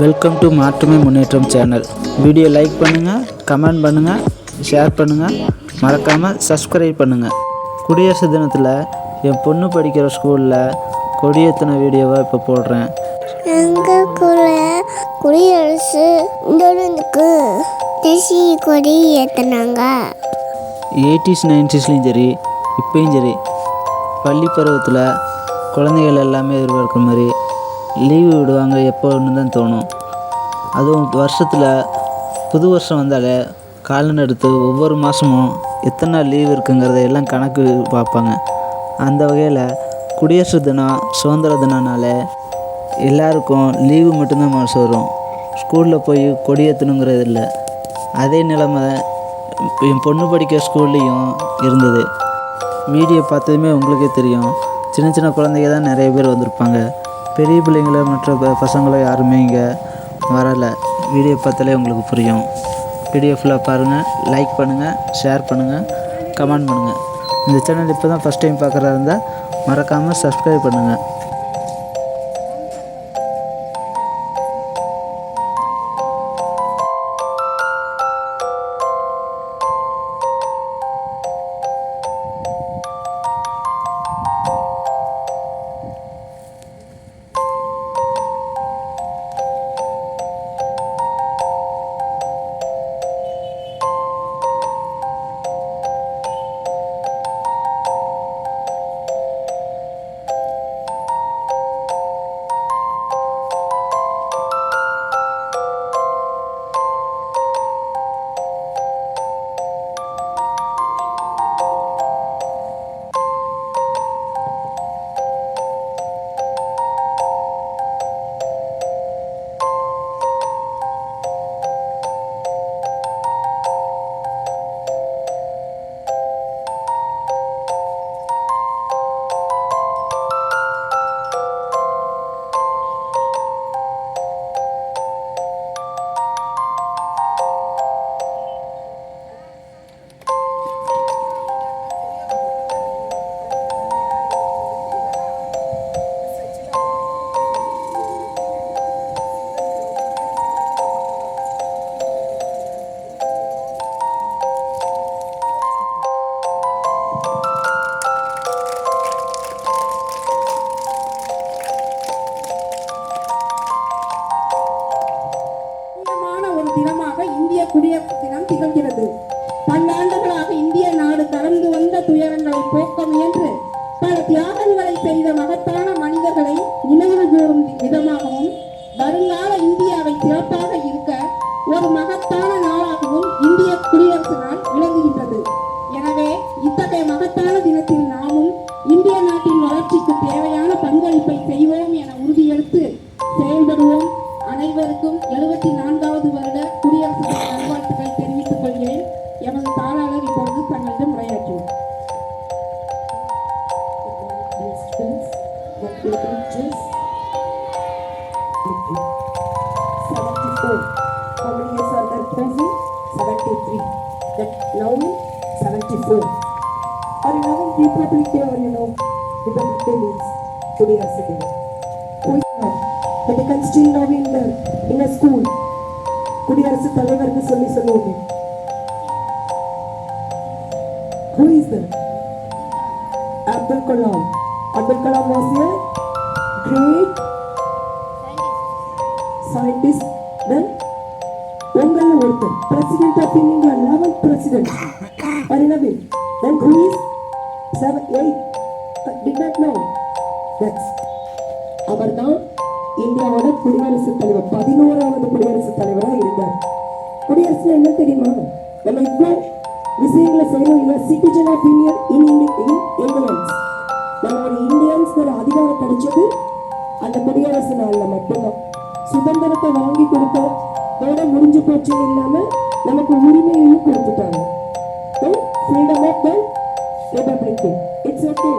Welcome to மாற்றுமை முன்னேற்றம் channel video like பண்ணுங்கள் கமெண்ட் பண்ணுங்கள் ஷேர் பண்ணுங்கள் மறக்காமல் சப்ஸ்கிரைப் பண்ணுங்கள் குடியரசு தினத்தில் என் பொண்ணு படிக்கிற ஸ்கூலில் கொடியேற்றின வீடியோவை இப்போ போடுறேன். எங்கள் கூட குடியரசு தினத்துக்கு தேசிய கொடி ஏற்றினாங்க எயிட்டிஸ் நைன்டிஸ்லேயும் சரி இப்பயும் சரி பள்ளி பருவத்தில் குழந்தைகள் எல்லாமே எதிர்பார்க்குற மாதிரி லீவு விடுவாங்க எப்போன்னு தான் தோணும். அதுவும் வருஷத்தில் புது வருஷம் வந்தாலே காலன் எடுத்து ஒவ்வொரு மாதமும் எத்தனை நாள் லீவு இருக்குங்கிறத எல்லாம் கணக்கு பார்ப்பாங்க. அந்த வகையில் குடியரசு தினம் சுதந்திர தினம்னாலே எல்லாருக்கும் லீவு மட்டும்தான் மனசு வரும். ஸ்கூலில் போய் கொடியேற்றணுங்கிறது இல்லை. அதே நிலைமை என் பொண்ணு படிக்கிற ஸ்கூல்லேயும் இருந்தது. வீடியோ பார்த்ததுமே உங்களுக்கே தெரியும். சின்ன சின்ன குழந்தைங்க தான் நிறைய பேர் வந்திருப்பாங்க. பெரிய பிள்ளைங்கள மற்ற ப- பசங்களோ யாருமே இங்கே வரலை. வீடியோ பார்த்தாலே உங்களுக்கு புரியும். வீடியோ ஃபுல்லாக பாருங்கள் லைக் பண்ணுங்கள் ஷேர் பண்ணுங்கள் கமெண்ட் பண்ணுங்கள் இந்த சேனல் இப்போ தான் ஃபஸ்ட் டைம் பார்க்குறதா இருந்தால் மறக்காமல் சப்ஸ்கிரைப் பண்ணுங்கள் இந்திய குடியரசு தினம் திகழ்கிறது. பல்லாண்டுகளாக இந்திய நாடு கடந்து வந்த துயரங்களை போக்க முயன்று பல தியாகங்களை செய்த மகத்தான மனிதர்களை நினைவு கூறும் விதமாகவும் வருங்கால இந்தியாவை சிறப்பாக இருக்க ஒரு மகத்தான students, what your teachers, 74. How many years are there present? 73. That now 74. Are you knowing Republic Day or you know? Republic Day means Kudiyarasa Day. Who is now? But you can still know in the in a school. குடியரசு தலைவர்னு சொல்லி சொல்லுவோமே Who is that? Abdul Kalam. Abdul Kalam was a great. Scientist. Then உங்கள ஒருத்தர் president of India eleventh president அரினபில் then who is seven eight did not know that's அவர்தான் இந்தியாவோட குடியரசுத் தலைவர். பதினோராவது குடியரசுத் தலைவராக இருந்தார். குடியரசு என்ன தெரியுமா? நம்ம இப்போ விஷயங்களை செய்யணும். இல்ல citizen of Indian in in England நம்ம ஒரு இந்தியன்ஸ்ங்கிற அதிகாரம் கிடைச்சது அந்த குடியரசு நாளில் மட்டும்தான். சுதந்திரத்தை வாங்கி கொடுத்ததோட முடிஞ்சு போச்சுன்னு இல்லாம நமக்கு உரிமையையும் கொடுத்துட்டாங்க. Freedom of the republic it's okay